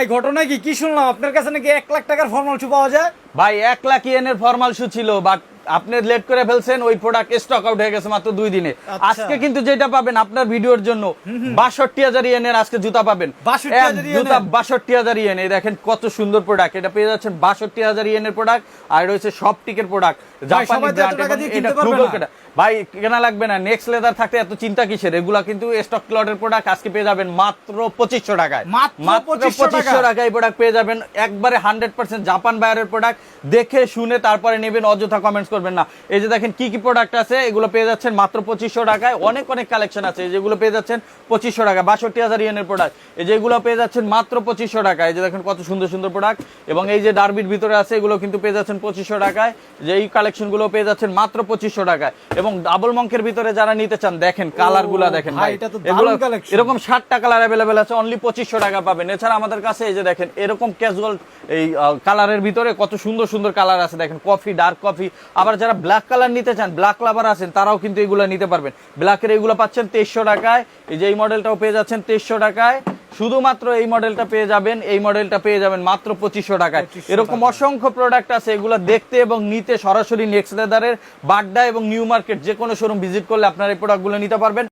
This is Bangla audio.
ভাই, ঘটনা কি? কি শুনলাম? আপনার কাছে নাকি এক লাখ টাকার ফর্মাল শু পাওয়া যায়? ভাই, এক লাখ ইয়েনের ফর্মাল শু ছিল বাট আপনি লেট করে ফেলছেন ওই প্রোডাক্ট স্টক আউট হয়ে গেছে মাত্র দুই দিনে। আচ্ছা। আজকে কিন্তু যেটা পাবেন আপনার ভিডিওর জন্য বাষট্টি হাজার ইয়েনের আজকে জুতা পাবেন। 62,000 এক ইয়েনের? জুতা বাষট্টি হাজার ইয়েন এই দেখেন কত সুন্দর প্রোডাক্ট এটা পেয়ে যাচ্ছেন বাষট্টি হাজার ইয়েনের প্রোডাক্ট আর রয়েছে সব টিকের প্রোডাক্ট জাপানি ব্র্যান্ড। ভাই কেনা লাগবে না। নেক্সট লেদার থাকতে এত চিন্তা কিসের? এগুলা কিন্তু স্টক লটের প্রোডাক্ট আজকে পেয়ে যাবেন মাত্র পঁচিশশো টাকায়। মাত্র 2500 টাকা। টাকা এই প্রোডাক্ট পেয়ে যাবেন। একবারে হান্ড্রেড পার্সেন্ট জাপান বায়ারের প্রোডাক্ট দেখে শুনে তারপরে নেবেন অযথা কমেন্টস করবেন। না। এই যে দেখেন কি কি প্রোডাক্ট আছে এগুলো পেয়ে যাচ্ছেন মাত্র পঁচিশশো টাকায়। অনেক অনেক কালেকশন আছে। এই যেগুলো পেয়ে যাচ্ছেন পঁচিশশো টাকা বাষট্টি হাজার ইয়েনের প্রোডাক্ট এই যেগুলো পেয়ে যাচ্ছেন মাত্র পঁচিশশো টাকা এই যে দেখেন কত সুন্দর সুন্দর প্রোডাক্ট এবং এই যে ডার্বির ভিতরে আছে এগুলো কিন্তু পেয়ে যাচ্ছেন পঁচিশশো টাকায়। যে এই কালেকশনগুলো পেয়ে যাচ্ছেন মাত্র পঁচিশশো টাকায়। এবং ডাবল মঙ্কের ভিতরে যারা নিতে চান দেখেন কালারগুলা দেখেন এগুলো এরকম ষাটটা কালার অ্যাভেলেবেল আছে অনলি পঁচিশশো টাকা পাবেন। এছাড়া আমাদের কাছে এই যে দেখেন এরকম ক্যাজুয়াল এই কালারের ভিতরে কত সুন্দর সুন্দর কালার আছে দেখেন কফি ডার্ক কফি আবার যারা ব্ল্যাক কালার নিতে চান ব্ল্যাক লাভার আছেন তারাও কিন্তু এগুলো নিতে পারবেন। ব্ল্যাকের এগুলো পাচ্ছেন তেইশশো টাকায়। এই যে এই মডেলটাও পেয়ে যাচ্ছেন তেইশশো টাকায়। শুধুমাত্র এই মডেলটা পেয়ে যাবেন এই মডেলটা পেয়ে যাবেন মাত্র পঁচিশশো টাকায়। এরকম অসংখ্য প্রোডাক্ট আছে এগুলো দেখতে এবং নিতে সরাসরি নেক্সট লেদারের বাড্ডা এবং নিউ মার্কেট যে কোনো শোরুম ভিজিট করলে আপনারা এই প্রোডাক্টগুলো নিতে পারবেন।